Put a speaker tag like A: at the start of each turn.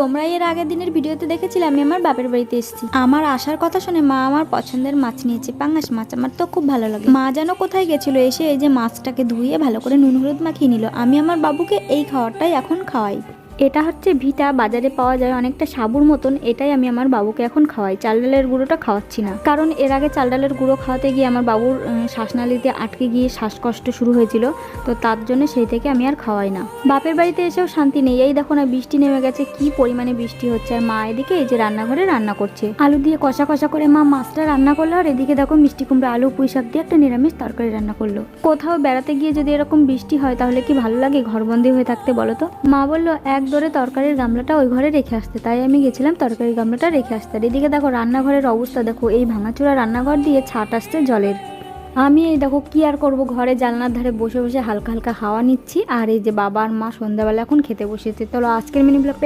A: তোমরা এর আগের দিনের ভিডিওতে দেখেছিলে আমি আমার বাপের বাড়িতে এসেছি। আমার আসার কথা শুনে মা আমার পছন্দের মাছ নিয়েছে, পাঙ্গাস মাছ। আমার তো খুব ভালো লাগে। মা যেন কোথায় গেছিল এসে এই যে মাছটাকে ধুয়ে ভালো করে নুন হলুদ মাখিয়ে নিল। আমি আমার বাবুকে এই খাওয়ারটাই এখন খাওয়াই। এটা হচ্ছে ভিটা, বাজারে পাওয়া যায় অনেকটা সাবুর মতন, এটাই আমি আমার বাবুকে এখন খাওয়াই। চাল ডালের গুঁড়োটা খাওয়াচ্ছি না। কারণ এর আগে চাল ডালের গুঁড়ো খাওয়াতে গিয়ে আমার বাবুর শ্বাসনালীতে আটকে গিয়ে শ্বাসকষ্ট শুরু হয়েছিল, তো তার জন্য সেই থেকে আমি আর খাওয়াই না। বাপের বাড়িতে এসেও শান্তি নেই। এই দেখো না, বৃষ্টি নেমে গেছে, কি পরিমাণে বৃষ্টি হচ্ছে। আর মা এদিকে এই যে রান্নাঘরে রান্না করছে। আলু দিয়ে কষা কষা করে মা মাছটা রান্না করল, আর এদিকে দেখো মিষ্টি কুমড়ো, আলু, পুঁই শাক দিয়ে একটা নিরামিষ তরকারি রান্না করল। কোথাও বেড়াতে গিয়ে যদি এরকম বৃষ্টি হয়, তাহলে কি ভালো লাগে ঘরবন্দি হয়ে থাকতে বলো তো? মা বলল, এক দরে তরকারির গামলাটা ওই ঘরে রেখে আসতে। তাই আমি গেছিলাম তরকারির গামলাটা রেখে আসতে। আর এদিকে দেখো রান্নাঘরের অবস্থা। দেখো এই ভাঙাচোরা রান্নাঘর দিয়ে ছাট আসছে জলের। আমি এই দেখো কি আর করব? ঘরে জানলার ধারে বসে বসে হালকা হালকা হাওয়া নিচ্ছি। আর এই যে বাবা আর মা সন্ধ্যাবেলা এখন খেতে বসেছে। চলো আজকের মিনি ব্লগ